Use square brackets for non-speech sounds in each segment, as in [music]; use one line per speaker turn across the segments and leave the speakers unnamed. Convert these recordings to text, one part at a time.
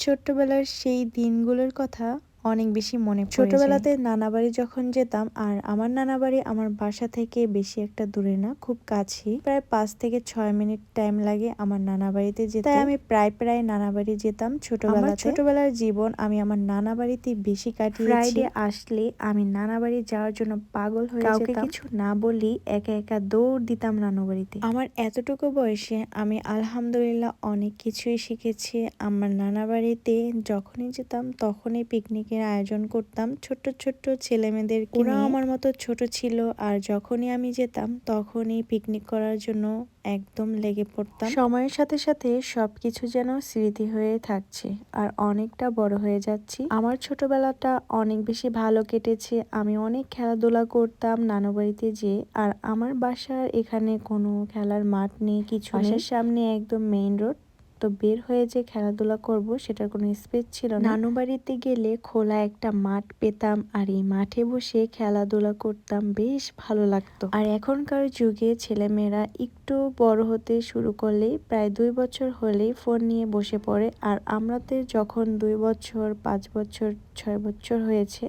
ছোট্টবেলার সেই দিনগুলোর কথা অনেক বেশি মনে ছোটবেলাতে নানা বাড়ি যখন যেতাম আর আমার নানা বাড়ি আমার বাসা থেকে বেশি একটা দূরে না খুব কাছেই প্রায় পাঁচ থেকে ছয় মিনিট টাইম লাগে আমার নানা বাড়িতে যেতে। তাই আমি প্রায় প্রায় নানা বাড়ি যেতাম ছোটবেলা ছোটবেলার জীবন আমি আমার নানা বাড়িতে বেশি কাটিয়েছি। ফ্রাইডে আসলে আমি নানা বাড়ি যাওয়ার জন্য পাগল হয়ে কাউকে কিছু না বলি একা একা দৌড় দিতাম নানু বাড়িতে আমার এতটুকু বয়সে আমি আলহামদুলিল্লাহ অনেক কিছুই শিখেছি। আমার নানা বাড়িতে যখনই যেতাম তখনই পিকনিকের আয়োজন করতাম ছোট্ট ছোট্ট ছেলে মেয়েদের ওরা আমার মতো ছোট ছিল আর যখনই আমি যেতাম তখনই পিকনিক করার জন্য একদম লেগে পড়তাম। সময়ের সাথে সাথে সবকিছু যেন স্মৃতি হয়ে থাকছে আর অনেকটা বড় হয়ে যাচ্ছি। আমার ছোটবেলাটা অনেক বেশি ভালো কেটেছে। আমি অনেক খেলাধুলা করতাম নানু বাড়িতে যে আর আমার বাসার এখানে কোনো খেলার মাঠ নেই কিছু বাসার সামনে একদম মেইন রোড তো বের হয়ে যে খেলাধুলা করব সেটার কোনো স্পেস ছিল না। নানু বাড়িতে গেলে খোলা একটা মাঠ পেতাম আর এই মাঠে বসে খেলাধুলা করতাম বেশ ভালো লাগতো। আর এখনকার যুগে ছেলেমেয়েরা একটু বড় হতে শুরু করলে প্রায় দুই বছর হলেই ফোন নিয়ে বসে পড়ে। আর আমরাদের যখন দুই বছর পাঁচ বছর ছয় বছর হয়েছে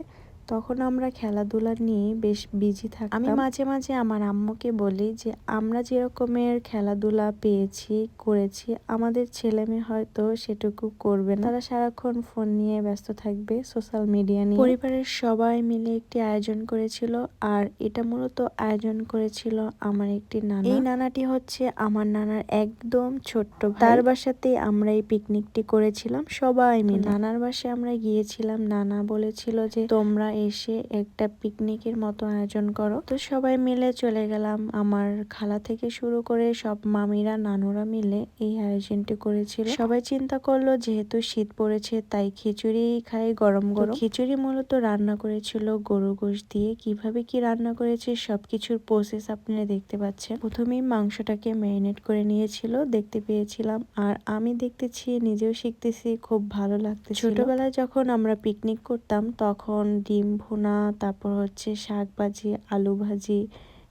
তখন আমরা খেলাধুলা নিয়ে বেশ বিজি থাকি আমি মাঝে মাঝে আমার আম্মুকে বলি যে, আমরা যেরকমের খেলাধুলা পেয়েছি, করেছি, আমাদের ছেলে মেয়ে হয়তো সেটুকু করবে না। তারা সারাক্ষণ ফোন নিয়ে ব্যস্ত থাকবে সোশ্যাল মিডিয়া নিয়ে। পরিবারের সবাই মিলে একটি আয়োজন করেছিল আর এটা মূলত আয়োজন করেছিল আমার একটি নানা। এই নানাটি হচ্ছে আমার নানার একদম ছোট্ট তার বাসাতে আমরা এই পিকনিকটি করেছিলাম সবাই মিলে। নানার বাসায় আমরা গিয়েছিলাম। নানা বলেছিল যে, তোমরা এসে একটা পিকনিকের মতো আয়োজন করো। তো সবাই মিলে চলে গেলাম। আমার খালা থেকে শুরু করে সব মামিরা নানুরা মিলে এই আয়োজনটি করেছিল। সবাই চিন্তা করল যেহেতু শীত পড়েছে তাই খিচুড়ি খাই গরম গরম। খিচুড়ি মূলত রান্না করেছিল গরু গোশ দিয়ে। কীভাবে কি রান্না করেছে সবকিছুর প্রসেস আপনারা দেখতে পাচ্ছেন। প্রথমেই মাংসটাকে ম্যারিনেট করে নিয়েছিল দেখতে পেয়েছিলাম। আর আমি দেখতেছি নিজেও শিখতেছি খুব ভালো লাগছে ছোটবেলায় যখন আমরা পিকনিক করতাম তখন ডিম ভুনা, তারপর হচ্ছে শাক ভাজি আলু ভাজি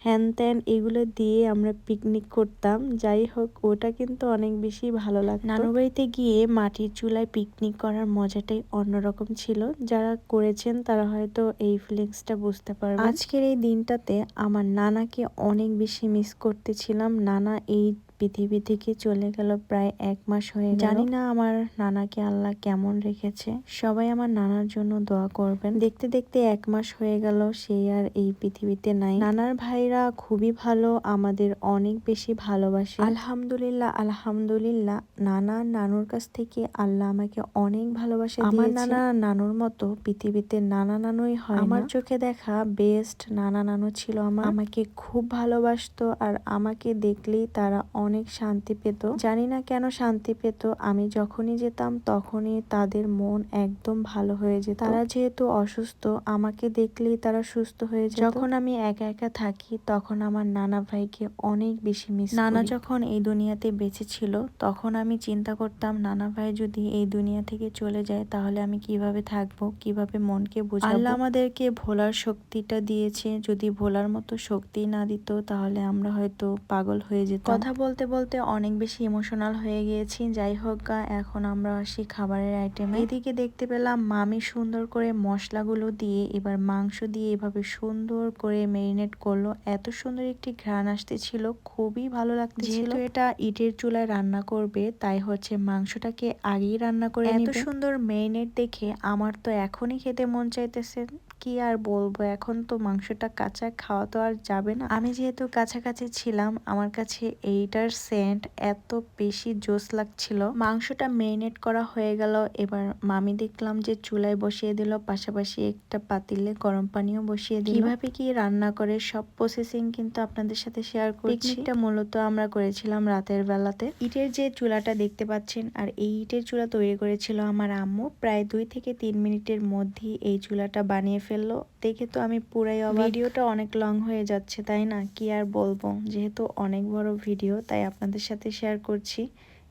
হ্যান ত্যান এগুলো দিয়ে আমরা পিকনিক করতাম। যাই হোক, ওটা কিন্তু অনেক বেশি ভালো লাগতো। নানুর বাড়িতে গিয়ে মাটির চুলায় পিকনিক করার মজাটাই অন্যরকম ছিল। যারা করেছেন তারা হয়তো এই ফিলিংসটা বুঝতে পারবে আজকের এই দিনটাতে আমার নানাকে অনেক বেশি মিস করতেছিলাম। নানা এই পৃথিবী থেকে চলে গেল প্রায় এক মাস হয়ে জানি না আমার নানাকে আল্লাহ কেমন রেখেছে। সবাই আমার নানার জন্য দোয়া করবেন। দেখতে দেখতে এক মাস হয়ে গেল সেই আর এই পৃথিবীতে নাই। নানার ভাইরা খুবই ভালো আমাদের অনেক বেশি ভালোবাসে। আলহামদুলিল্লাহ আলহামদুলিল্লাহ নানা নানুর কাছ থেকে আল্লাহ আমাকে অনেক ভালোবাসে আমার নানা নানুর মতো পৃথিবীতে নানা নানুই হয় আমার চোখে দেখা বেস্ট নানা নানু ছিল আমার। আমাকে খুব ভালোবাসতো আর আমাকে দেখলেই তারা অনেক শান্তি পেত। জানি না কেন শান্তি পেত। আমি যখনই যেতাম তখনই তাদের মন একদম ভালো হয়ে যেত। তারা যেহেতু অসুস্থ আমাকে দেখলেই তারা সুস্থ হয়ে যেত। যখন আমি একা একা থাকি তখন আমার নানা ভাইকে অনেক বেশি মিস নানা যখন এই দুনিয়াতে বেঁচে ছিল তখন আমি চিন্তা করতাম নানা ভাই যদি এই দুনিয়া থেকে চলে যায় তাহলে আমি কীভাবে থাকব? কীভাবে মনকে বোঝাবো? আল্লাহ আমাদেরকে ভোলার শক্তিটা দিয়েছে। যদি ভোলার মতো শক্তি না দিত তাহলে আমরা হয়তো পাগল হয়ে যেত কথা বলতে বলতে বলতে অনেক বেশি ইমোশনাল হয়ে গিয়েছি। যাই হোক এখন আমরা আসি খাবারের আইটেম এদিকে দেখতে পেলাম মামি সুন্দর করে মশলাগুলো দিয়ে এবার মাংস দিয়ে এভাবে সুন্দর করে মেরিনেট করল। এত সুন্দর একটি ঘ্রাণ আসতেছিল খুবই ভালো লাগতেছিল। যেহেতু এটা ইটের চুলায় রান্না করবে তাই হচ্ছে মাংসটাকে আগেই রান্না করে এত সুন্দর মেরিনেট দেখে আমার তো এখনই খেতে মন চাইতেছে। কি আর বলব? এখন তো মাংসটা কাঁচা, খাওয়া তো আর যাবে না। আমি যেহেতু কাছাকাছি ছিলাম, আমার কাছে এইটার সেন্ট এত বেশি জোস লাগছিল। মাংসটা মেরিনেট করা হয়ে গেল। এবার মামি দেখলাম যে চুলায় বসিয়ে দিল, পাশাপাশি একটা পাতিলে গরম পানিও বসিয়ে দিল। কীভাবে কি রান্না করে, সব প্রসেসিং কিন্তু আপনাদের সাথে শেয়ার করছি। এটা মূলত আমরা করেছিলাম রাতের বেলাতে। ইটের যে চুলাটা দেখতে পাচ্ছেন, আর এই ইটের চুলা তৈরি করেছিল আমার আম্মু। প্রায় দুই থেকে তিন মিনিটের মধ্যেই এই চুলাটা বানিয়ে ফেলল। দেখে তো আমি পুরাই ভিডিওটা অনেক লং হয়ে যাচ্ছে, তাই না? কি আর বলব? যেহেতু অনেক বড় ভিডিও, তাই আপনাদের সাথে শেয়ার করছি।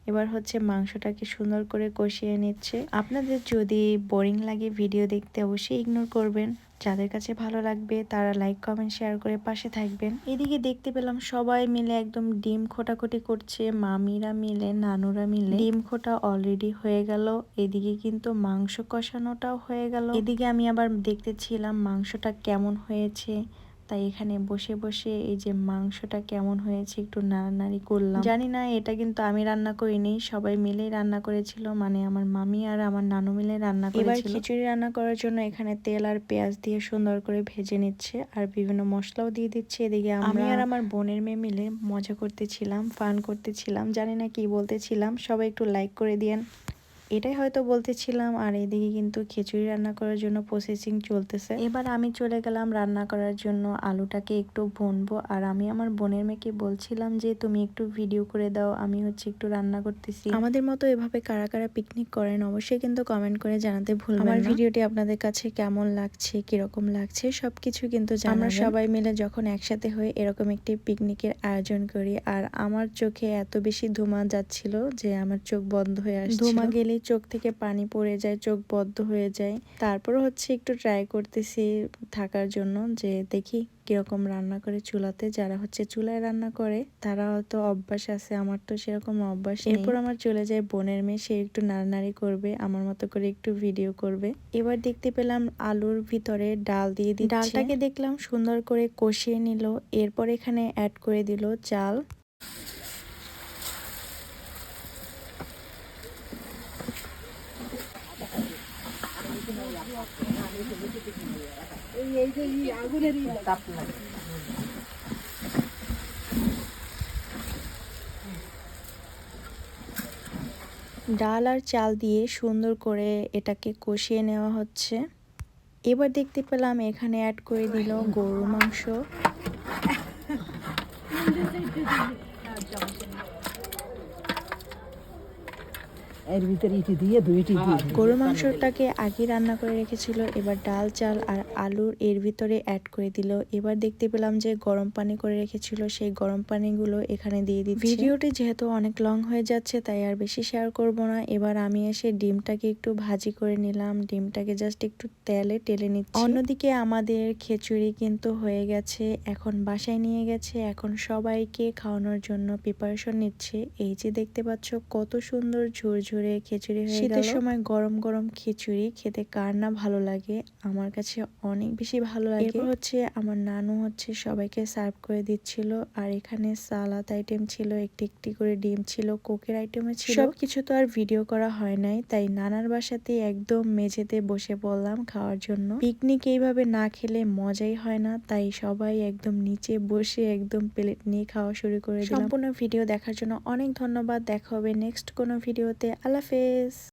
এবার হচ্ছে মাংসটাকে সুন্দর করে কষিয়ে নিচ্ছে। আপনাদের যদি বোরিং লাগে ভিডিও দেখতে অবশ্যই ইগনোর করবেন। যাদের কাছে ভালো লাগবে তারা লাইক কমেন্ট শেয়ার করে পাশে থাকবেন। এদিকে দেখতে পেলাম সবাই মিলে একদম ডিম খোটাখুটি করছে। মামিরা মিলে, নানুরা মিলে। ডিম খোটা অলরেডি হয়ে গেল। এদিকে কিন্তু মাংস কষানোটাও হয়ে গেল। এদিকে আমি আবার দেখতেছিলাম মাংসটা কেমন হয়েছে। তাই এখানে বসে বসে এই যে মাংসটা কেমন হয়েছে একটু নাড়ানাড়ি করলাম। জানি না এটা কিন্তু আমি রান্না করিনি সবাই মিলে রান্না করেছিল মানে আমার মামি আর আমার নানু মিলে রান্না এবার খিচুড়ি রান্না করার জন্য এখানে তেল আর পেঁয়াজ দিয়ে সুন্দর করে ভেজে নিচ্ছে আর বিভিন্ন মশলাও দিয়ে দিচ্ছে। এদিকে আমি আর আমার বোনের মেয়ে মিলে মজা করতেছিলাম ফান করতেছিলাম জানি না কি বলতেছিলাম সবাই একটু লাইক করে দিয়েন। এটাই হয়তো বলতেছিলাম আর এদিকে কিন্তু খিচুড়ি রান্না করার জন্য প্রসেসিং চলতেছে। এবার আমি চলে গেলাম রান্না করার জন্য। আলুটাকে একটু ভুনবো। আর আমি আমার বোনের মেয়েকে বলছিলাম যে তুমি একটু ভিডিও করে দাও। আমি হচ্ছে একটু রান্না করতেছি। আমাদের মতো এভাবে কারা কারা পিকনিক করেন অবশ্যই কিন্তু কমেন্ট করে জানাতে ভুলবেন আমার ভিডিওটি আপনাদের কাছে কেমন লাগছে কীরকম লাগছে সবকিছু কিন্তু আমরা সবাই মিলে যখন একসাথে হয়ে এরকম একটি পিকনিকের আয়োজন করি আর আমার চোখে এত বেশি ধুমা যাচ্ছিল যে আমার চোখ বন্ধ হয়ে আসছে ধুমা গেলে চোখ থেকে পানি পড়ে যায়, চোখ বদ্ধ হয়ে যায়। তারপর হচ্ছে একটু ট্রাই করতেছি থাকার জন্য যে দেখি কীরকম রান্না করে চুলাতে। যারা হচ্ছে চুলায় রান্না করে, তারা হয়তো অভ্যাস আছে, আমার তো সেরকম অভ্যাস এরপর আমার চলে যায় বোনের মেয়ে, সে একটু নাড়ানাড়ি করবে, আমার মতো করে একটু ভিডিও করবে। এবার দেখতে পেলাম আলুর ভিতরে ডাল দিয়ে দিচ্ছে। ডালটাকে দেখলাম সুন্দর করে কষিয়ে নিল, এরপর এখানে অ্যাড করে দিল চাল। ডাল আর চাল দিয়ে সুন্দর করে এটাকে কষিয়ে নেওয়া হচ্ছে। এবার দেখতে পেলাম এখানে অ্যাড করে দিল গরুর মাংস। [laughs]
এর ভিতরে ইটি দিয়ে দুইটি দিয়ে দিই।
গরুর মাংসটাকে আগে রান্না করে রেখেছিল এবার ডাল চাল আর আলুর এর ভিতরে অ্যাড করে দিল। এবার দেখতে পেলাম যে গরম পানি করে রেখেছিল সেই গরম পানিগুলো এখানে দিয়ে দিচ্ছি। ভিডিওটি যেহেতু অনেক লং হয়ে যাচ্ছে তাই আর বেশি শেয়ার করব না। এবার আমি এসে ডিমটাকে একটু ভাজি করে নিলাম। ডিমটাকে জাস্ট একটু তেলে টেলে নিচ্ছি। অন্যদিকে আমাদের খিচুড়ি কিন্তু হয়ে গেছে এখন বাসায় নিয়ে গেছে। এখন সবাইকে খাওয়ানোর জন্য প্রিপারেশন নিচ্ছে। এই যে দেখতে পাচ্ছ কত সুন্দর ঝুরঝুরে খিচুড়ি হয়ে শীতের সময় গরম গরম খিচুড়ি খেতে কার না ভালো লাগে? আমার কাছে অনেক বেশি ভালো লাগে। এরপর হচ্ছে আমার নানু হচ্ছে সবাইকে সার্ভ করে দিচ্ছিল। আর এখানে সালাদ আইটেম ছিল একটি একটি করে ডিম ছিল কোকের আইটেমও ছিল। সব কিছু তো আর ভিডিও করা হয় নাই তাই নানার বাসাতে একদম মেঝেতে বসে পড়লাম খাওয়ার জন্য। পিকনিক এইভাবে না খেলে মজাই হয় না তাই সবাই একদম নিচে বসে একদম প্লেট নিয়ে খাওয়া শুরু করে দিলাম। সম্পূর্ণ ভিডিও দেখার জন্য অনেক ধন্যবাদ দেখা হবে নেক্সট কোনো ভিডিওতে আল্লাহ হাফেজ